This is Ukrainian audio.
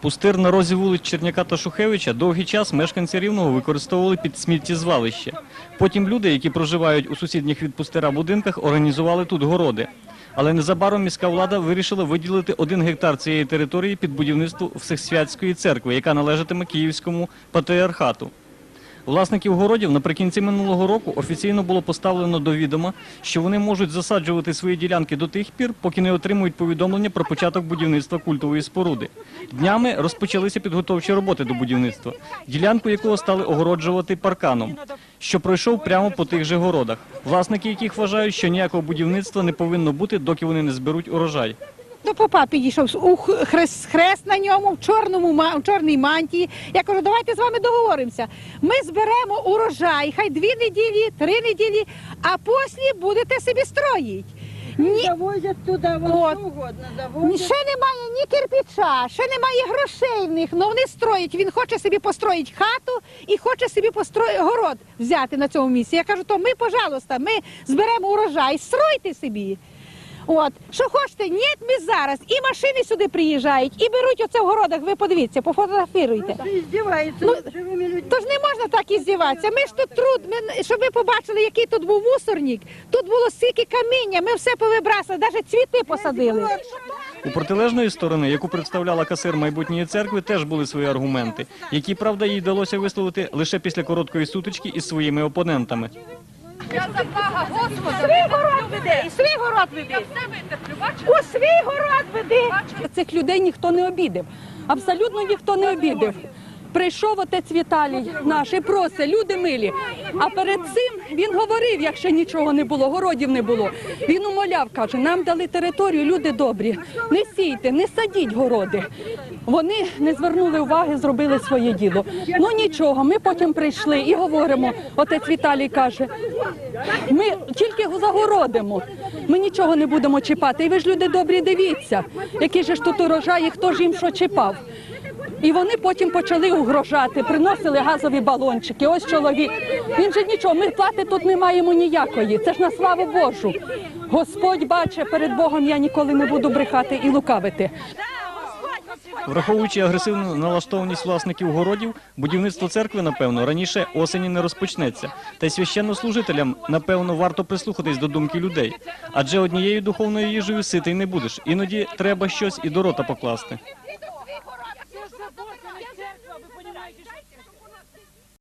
Пустир на розі вулиць Черняка та Шухевича довгий час мешканці Рівного використовували під сміттєзвалище. Потім люди, які проживають у сусідніх від пустира будинках, організували тут городи. Але незабаром міська влада вирішила виділити один гектар цієї території під будівництво Всесвятської церкви, яка належатиме Київському патріархату. Власників городів наприкінці минулого року офіційно було поставлено до відома, що вони можуть засаджувати свої ділянки до тих пір, поки не отримують повідомлення про початок будівництва культової споруди. Днями розпочалися підготовчі роботи до будівництва, ділянку якого стали огороджувати парканом, що пройшов прямо по тих же городах, власники яких вважають, що ніякого будівництва не повинно бути, доки вони не зберуть урожай. До попа підійшов у хрест, хрест на ньому, в чорному в чорній мантії. Я кажу, давайте з вами договоримося. Ми зберемо урожай, хай дві неділі, три неділі, а після будете собі строїть. Ні, Завозять туди, воно що угодно завозять. ще немає ні кирпича, ще немає грошей в них, але вони строять. Він хоче собі построїти хату і хоче собі построїти город взяти на цьому місці. Я кажу, то ми, пожалуйста, ми зберемо урожай, стройте собі. От, що хочете, ні, ми зараз. І машини сюди приїжджають, і беруть оце в городах. Ви подивіться, пофотографіруйте. Ну. Тож не можна так і здіватися. Ми ж тут труд, ми, щоб ви побачили, який тут був мусорник. Тут було стільки каміння, ми все повибрасили, навіть цвіти посадили. У протилежної сторони, яку представляла касир майбутньої церкви, теж були свої аргументи, які, правда, їй вдалося висловити лише після короткої сутички із своїми опонентами. Свій город веди, і свій город веди. У свій город веди. Цих людей ніхто не обідав. Абсолютно ніхто не обідав. Прийшов отець Віталій наш і просить, люди милі. А перед цим він говорив, якщо нічого не було, городів не було. Він умоляв, каже, нам дали територію, люди добрі. Не сійте, не садіть городи. Вони не звернули уваги, зробили своє діло. Ну нічого, ми потім прийшли і говоримо. Отець Віталій каже, ми тільки загородимо. Ми нічого не будемо чіпати. І ви ж люди добрі, дивіться, які ж тут урожаї, хто ж їм що чіпав. І вони потім почали угрожати, приносили газові балончики. Ось чоловік. Він же нічого, ми плати тут не маємо ніякої. Це ж на славу Божу. Господь бачить, перед Богом я ніколи не буду брехати і лукавити. Враховуючи агресивну налаштованість власників городів, будівництво церкви, напевно, раніше осені не розпочнеться. Та й священнослужителям, напевно, варто прислухатись до думки людей. Адже однією духовною їжею ситий не будеш. Іноді треба щось і до рота покласти. I just...